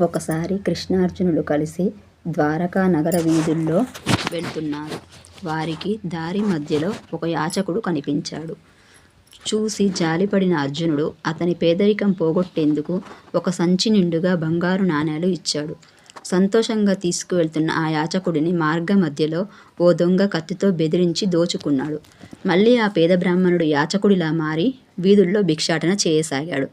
ఒకసారి కృష్ణార్జునులు కలిసి ద్వారకా నగర వీధుల్లో వెళ్తున్నారు. వారికి దారి మధ్యలో ఒక యాచకుడు కనిపించాడు. చూసి జాలిపడిన అర్జునుడు అతని పేదరికం పోగొట్టేందుకు ఒక సంచి నిండుగా బంగారు నాణేలు ఇచ్చాడు. సంతోషంగా తీసుకువెళ్తున్న ఆ యాచకుడిని మార్గ మధ్యలో ఓ దొంగ కత్తితో బెదిరించి దోచుకున్నాడు. మళ్ళీ ఆ పేద బ్రాహ్మణుడు యాచకుడిలా మారి వీధుల్లో భిక్షాటన చేయసాగాడు.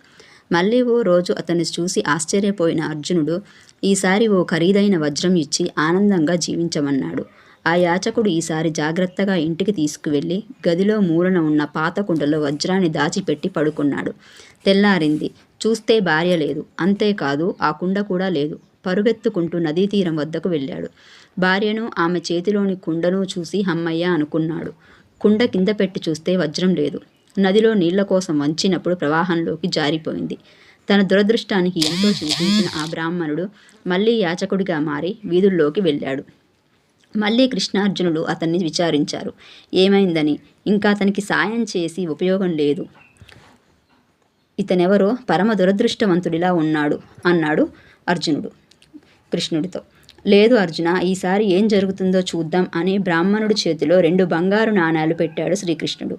మళ్ళీ ఓ రోజు అతన్ని చూసి ఆశ్చర్యపోయిన అర్జునుడు ఈసారి ఓ ఖరీదైన వజ్రం ఇచ్చి ఆనందంగా జీవించమన్నాడు. ఆ యాచకుడు ఈసారి జాగ్రత్తగా ఇంటికి తీసుకువెళ్ళి గదిలో మూలన ఉన్న పాత కుండలో వజ్రాన్ని దాచిపెట్టి పడుకున్నాడు. తెల్లారింది. చూస్తే భార్య లేదు. అంతేకాదు ఆ కుండ కూడా లేదు. పరుగెత్తుకుంటూ నదీ తీరం వద్దకు వెళ్ళాడు. భార్యను, ఆమె చేతిలోని కుండను చూసి హమ్మయ్య అనుకున్నాడు. కుండ కింద పెట్టి చూస్తే వజ్రం లేదు. నదిలో నీళ్ళ కోసం వంచినప్పుడు ప్రవాహంలోకి జారిపోయింది. తన దురదృష్టానికి ఎంతో చింతించిన ఆ బ్రాహ్మణుడు మళ్ళీ యాచకుడిగా మారి వీధుల్లోకి వెళ్ళాడు. మళ్ళీ కృష్ణార్జునులు అతన్ని విచారించారు. ఏమైందని. ఇంకా అతనికి సాయం చేసి ఉపయోగం లేదు. ఇతనెవరో పరమ దురదృష్టవంతుడిలా ఉన్నాడు అన్నాడు అర్జునుడు కృష్ణుడితో. లేదు అర్జున ఈసారి ఏం జరుగుతుందో చూద్దాం అని బ్రాహ్మణుడి చేతిలో రెండు బంగారు నాణేలు పెట్టాడు శ్రీకృష్ణుడు.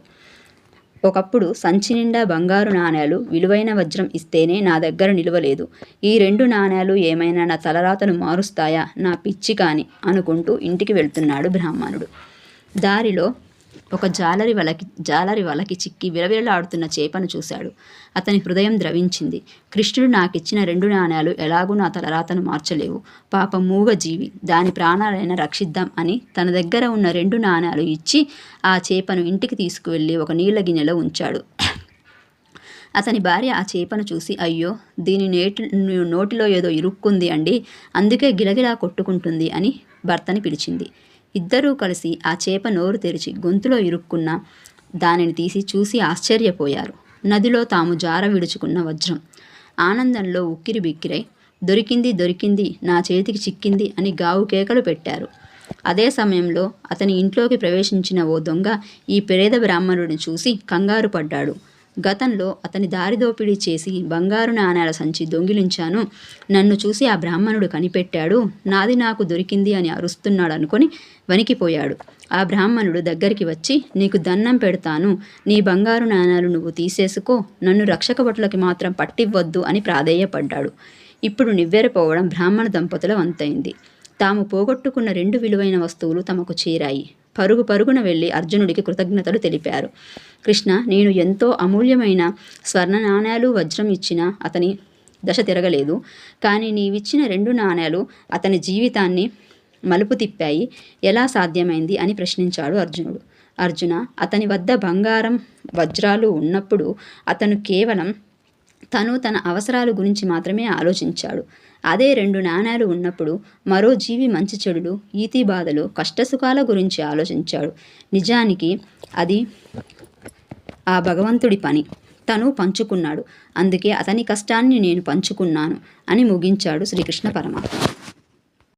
ఒకప్పుడు సంచి నిండా బంగారు నాణేలు, విలువైన వజ్రం ఇస్తేనే నా దగ్గర నిలువలేదు. ఈ రెండు నాణేలు ఏమైనా నా తలరాతను మారుస్తాయా నా పిచ్చి కాని అనుకుంటూ ఇంటికి వెళ్తున్నాడు బ్రాహ్మణుడు. దారిలో ఒక జాలరి వలకి జాలరి వలకి చిక్కి విలవిలలాడుతున్న చేపను చూశాడు. అతని హృదయం ద్రవించింది. కృష్ణుడు నాకిచ్చిన రెండు నాణేలు ఎలాగూ నా తలరాతను మార్చలేవు. పాపం మూగ జీవి. దాని ప్రాణాలైనా రక్షిద్దాం అని తన దగ్గర ఉన్న రెండు నాణేలు ఇచ్చి ఆ చేపను ఇంటికి తీసుకువెళ్ళి ఒక నీళ్ళ గిన్నెలో ఉంచాడు. అతని భార్య ఆ చేపను చూసి అయ్యో! దీని నేటి నోటిలో ఏదో ఇరుక్కుంది అండి అందుకే గిలగిలా కొట్టుకుంటుంది అని భర్తని పిలిచింది. ఇద్దరూ కలిసి ఆ చేప నోరు తెరిచి గొంతులో ఇరుక్కున్న దానిని తీసి చూసి ఆశ్చర్యపోయారు. నదిలో తాము జార విడుచుకున్న వజ్రం. ఆనందంలో ఉక్కిరిబిక్కిరై దొరికింది దొరికింది నా చేతికి చిక్కింది అని గావు కేకలు పెట్టారు. అదే సమయంలో అతని ఇంట్లోకి ప్రవేశించిన ఓ దొంగ ఈ పేద బ్రాహ్మణుడిని చూసి కంగారు పడ్డాడు. గతంలో అతని దారిదోపిడీ చేసి బంగారు నాణేల సంచి దొంగిలించాను. నన్ను చూసి ఆ బ్రాహ్మణుడు కనిపెట్టాడు. నాది నాకు దొరికింది అని అరుస్తున్నాడు అనుకొని వణికిపోయాడు. ఆ బ్రాహ్మణుడు దగ్గరికి వచ్చి నీకు దన్నం పెడతాను. నీ బంగారు నాణేలు నువ్వు తీసేసుకో. నన్ను రక్షకభటులకి మాత్రం పట్టివ్వద్దు అని ప్రాధేయపడ్డాడు. ఇప్పుడు నివ్వెరపోవడం బ్రాహ్మణ దంపతుల వంతైంది. తాము పోగొట్టుకున్న రెండు విలువైన వస్తువులు తమకు చేరాయి. పరుగు పరుగున వెళ్ళి అర్జునుడికి కృతజ్ఞతలు తెలిపారు. కృష్ణ నేను ఎంతో అమూల్యమైన స్వర్ణ నాణ్యాలు వజ్రం ఇచ్చిన అతని దశ తిరగలేదు. కానీ నీవిచ్చిన రెండు నాణేలు అతని జీవితాన్ని మలుపు తిప్పాయి. ఎలా సాధ్యమైంది అని ప్రశ్నించాడు అర్జునుడు. అర్జున అతని వద్ద బంగారం, వజ్రాలు ఉన్నప్పుడు అతను కేవలం తను తన అవసరాల గురించి మాత్రమే ఆలోచించాడు. అదే రెండు నాణేలు ఉన్నప్పుడు మరో జీవి మంచి చెడులు, ఈతి బాధలు, కష్టసుఖాల గురించి ఆలోచించాడు. నిజానికి అది ఆ భగవంతుడి పని. తను పంచుకున్నాడు. అందుకే అతని కష్టాన్ని నేను పంచుకున్నాను అని ముగించాడు శ్రీకృష్ణ పరమాత్మ.